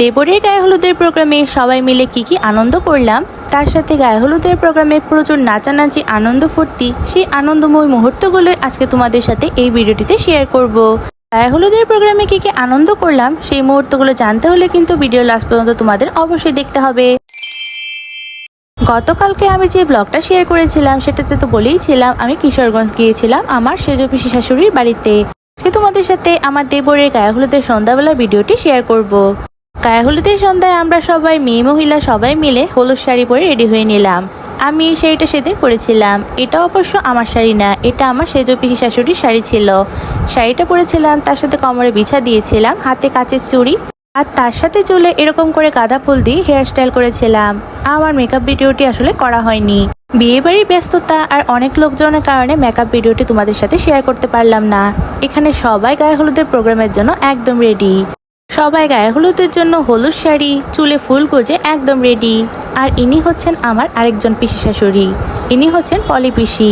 দেবরের গায়ে হলুদের প্রোগ্রামে সবাই মিলে কি কি আনন্দ করলাম? তার সাথে গায়ে হলুদের প্রোগ্রামে প্রচুর নাচানাচি, আনন্দ ফুর্তি, সেই আনন্দময় মুহূর্তগুলো আজকে তোমাদের সাথে এই ভিডিওটিতে শেয়ার করব। গায়ে হলুদের প্রোগ্রামে কি কি আনন্দ করলাম, সেই মুহূর্তগুলো জানতে হলে কিন্তু ভিডিও লাস্ট পর্যন্ত তোমাদের অবশ্যই দেখতে হবে। গতকালকে আমি যে ব্লগটা শেয়ার করেছিলাম, সেটাতে তো বলেইছিলাম আমি কিশোরগঞ্জ গিয়েছিলাম আমার সেজ পিসি শাশুড়ির বাড়িতে। আজকে তোমাদের সাথে আমার দেবরের গায়ে হলুদের সন্ধ্যাবেলার ভিডিওটি শেয়ার করব। গায়ে হলুদের সন্ধ্যায় আমরা সবাই মেয়ে মহিলা সবাই মিলে হলুদ শাড়ি পরে রেডি হয়ে নিলাম। আমি এই শাড়িটা সেদিন পরেছিলাম। এটা অবশ্য আমার শাড়ি না, এটা আমার সেজ পিসি শাশুড়ির শাড়ি ছিল। শাড়িটা পরেছিলাম, তার সাথে কোমরে বিছা দিয়েছিলাম, হাতে কাচের চুড়ি, আর তার সাথে চুলে এরকম করে গাঁদা ফুল দিয়ে হেয়ার স্টাইল করেছিলাম। আমার মেকআপ ভিডিওটি আসলে করা হয়নি। বিয়ে বাড়ির ব্যস্ততা আর অনেক লোকজনের কারণে মেকআপ ভিডিওটি তোমাদের সাথে শেয়ার করতে পারলাম না। এখানে সবাই গায়ে হলুদের প্রোগ্রামের জন্য একদম রেডি সবাই গায়ে হলুদের জন্য হলুদ শাড়ি, চুলে ফুল গোজে একদম রেডি আর ইনি হচ্ছেন আমার আরেকজন পিসি শাশুড়ি। ইনি হচ্ছেন পলি পিসি।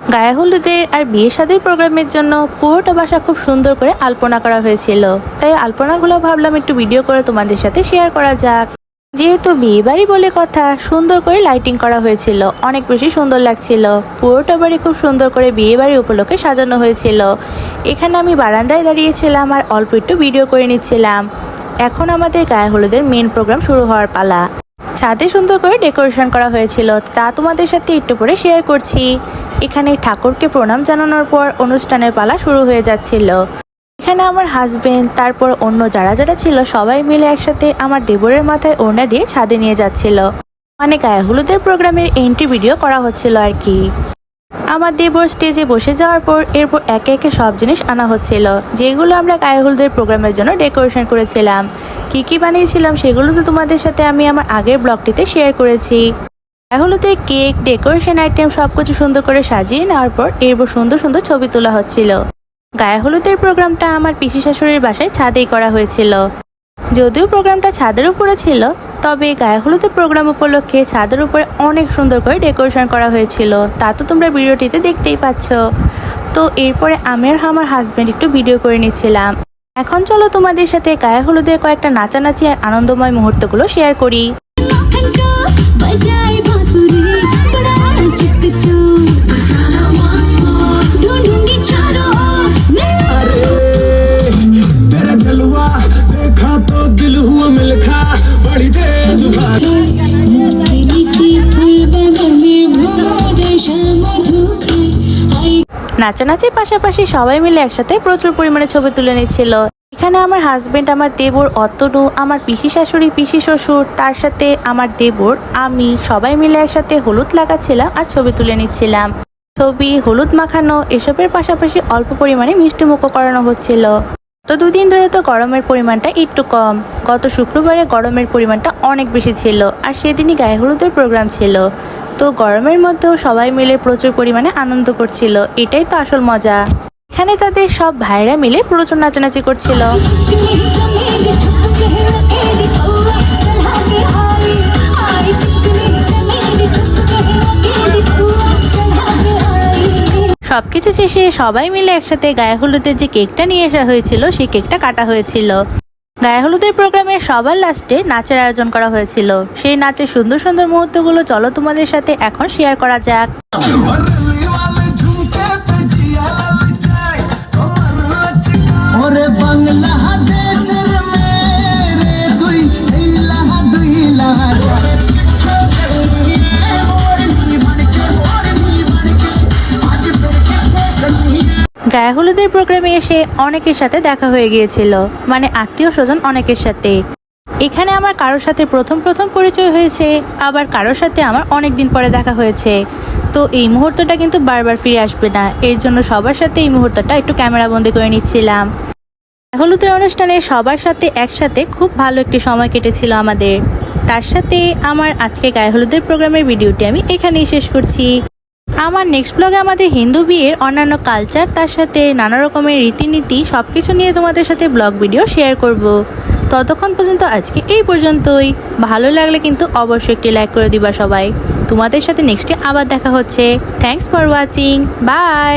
গায়ে হলুদের আর বিয়ে সাদের প্রোগ্রামের জন্য পুরোটা বাসা খুব সুন্দর করে আলপনা করা হয়েছিল। তাই আলপনাগুলো ভাবলাম একটু ভিডিও করে তোমাদের সাথে শেয়ার করা যাক। যেহেতু বিয়ে বাড়ি বলে কথা, সুন্দর করে লাইটিং করা হয়েছিল। অনেক বেশি সুন্দর লাগছিল। পুরোটা বাড়ি খুব সুন্দর করে বিয়ে বাড়ি উপলক্ষে সাজানো হয়েছিল। এখানে আমি বারান্দায় দাঁড়িয়েছিলাম আর অল্প একটু ভিডিও করে নিচ্ছিলাম। এখন আমাদের গায়ে হলুদের মেন প্রোগ্রাম শুরু হওয়ার পালা। ছাদে সুন্দর করে ডেকোরেশন করা হয়েছিল। তা তোমাদের সাথে একটু পরে শেয়ার করছি। এখানে ঠাকুরকে প্রণাম জানানোর পর অনুষ্ঠানের পালা শুরু হয়ে যাচ্ছিল। এখানে আমার হাজবেন্ড তারপর অন্য যারা যারা ছিল সবাই মিলে একসাথে আমার দেবরের মাথায় ওড়না দিয়ে ছাদে নিয়ে যাচ্ছিল। মানে গায়ে হলুদের প্রোগ্রামের এন্ট্রি ভিডিও করা হচ্ছিল আর কি। আমার দেবর স্টেজে বসে যাওয়ার পর এরপর একে একে সব জিনিস আনা হচ্ছিল, যেগুলো আমরা গায়ে হলুদের প্রোগ্রামের জন্য ডেকোরেশন করেছিলাম। কি কি বানিয়েছিলাম সেগুলো তো তোমাদের সাথে আমি আমার আগের ব্লগটিতে শেয়ার করেছি। গায়ে হলুদের কেক ডেকোরেশন আইটেম সবকিছু সুন্দর করে সাজিয়ে নেওয়ার পর এরপর সুন্দর সুন্দর ছবি তোলা হচ্ছিল। গায়ে হলুদের প্রোগ্রামটা আমার পিসি শাশুড়ির বাসায় ছাদেই করা হয়েছিল। যদিও প্রোগ্রামটা ছাদের উপরে ছিল, তবে গায়ে হলুদের প্রোগ্রাম উপলক্ষে ছাদের উপরে অনেক সুন্দর করে ডেকোরেশন করা হয়েছিল। তা তো তোমরা ভিডিওটিতে দেখতেই পাচ্ছ। তো এরপরে আমি আর আমার হাজব্যান্ড একটু ভিডিও করে নিচ্ছিলাম। এখন চলো তোমাদের সাথে গায়ে হলুদের কয়েকটা নাচানাচি আর আনন্দময় মুহূর্তগুলো শেয়ার করি। নাচানাচির পাশাপাশি সবাই মিলে একসাথে প্রচুর পরিমাণে ছবি তুলে নিচ্ছিল। এখানে আমার হাজবেন্ড আমার দেবর, অতনু, আমার পিসি শাশুড়ি, পিসি শ্বশুর, তার সাথে আমার দেবর, আমি সবাই মিলে একসাথে হলুদ লাগাচ্ছিলাম আর ছবি তুলে নিচ্ছিলাম। ছবি, হলুদ মাখানো, এসবের পাশাপাশি অল্প পরিমাণে মিষ্টি মুখো করানো হচ্ছিল। তো দুদিন ধরে তো গরমের পরিমাণটা একটু কম। গত শুক্রবারে গরমের পরিমাণটা অনেক বেশি ছিল আর সেদিনই গায়ে হলুদের প্রোগ্রাম ছিল। তো গরমের মধ্যেও সবাই মিলে প্রচুর পরিমাণে আনন্দ করছিল। এটাই তো আসল মজা। এখানে তাদের সব ভাইরা মিলে প্রচুর নাচানাচি করছিল। সবকিছু শেষে সবাই মিলে একসাথে গায়ে হলুদের যে কেকটা নিয়ে আসা হয়েছিল, সেই কেকটা কাটা হয়েছিল। গায়ে হলুদের প্রোগ্রামে সবার লাস্টে নাচের আয়োজন করা হয়েছিল। সেই নাচের সুন্দর সুন্দর মুহূর্তগুলো চলো তোমাদের সাথে এখন শেয়ার করা যাক। গায়ে হলুদের প্রোগ্রামে এসে অনেকের সাথে দেখা হয়ে গিয়েছিল। মানে আত্মীয় স্বজন অনেকের সাথে। এখানে আমার কারোর সাথে প্রথম প্রথম পরিচয় হয়েছে, আবার কারোর সাথে আমার অনেক দিন পরে দেখা হয়েছে। তো এই মুহূর্তটা কিন্তু বারবার ফিরে আসবে না। এর জন্য সবার সাথে এই মুহূর্তটা একটু ক্যামেরা বন্দি করে নিচ্ছিলাম। হলুদের অনুষ্ঠানে সবার সাথে একসাথে খুব ভালো একটি সময় কেটেছিল আমাদের। তার সাথে আমার আজকে গায়ে হলুদের প্রোগ্রামের ভিডিওটি আমি এখানেই শেষ করছি। আমার নেক্সট ব্লগে আমাদের হিন্দু বিয়ের অন্যান্য কালচার তার সাথে নানা রকমের রীতিনীতি সব কিছু নিয়ে তোমাদের সাথে ব্লগ ভিডিও শেয়ার করব। ততক্ষণ পর্যন্ত আজকে এই পর্যন্তই। ভালো লাগলে কিন্তু অবশ্যই একটি লাইক করে দিবা সবাই। তোমাদের সাথে নেক্সটে আবার দেখা হচ্ছে। Thanks for watching by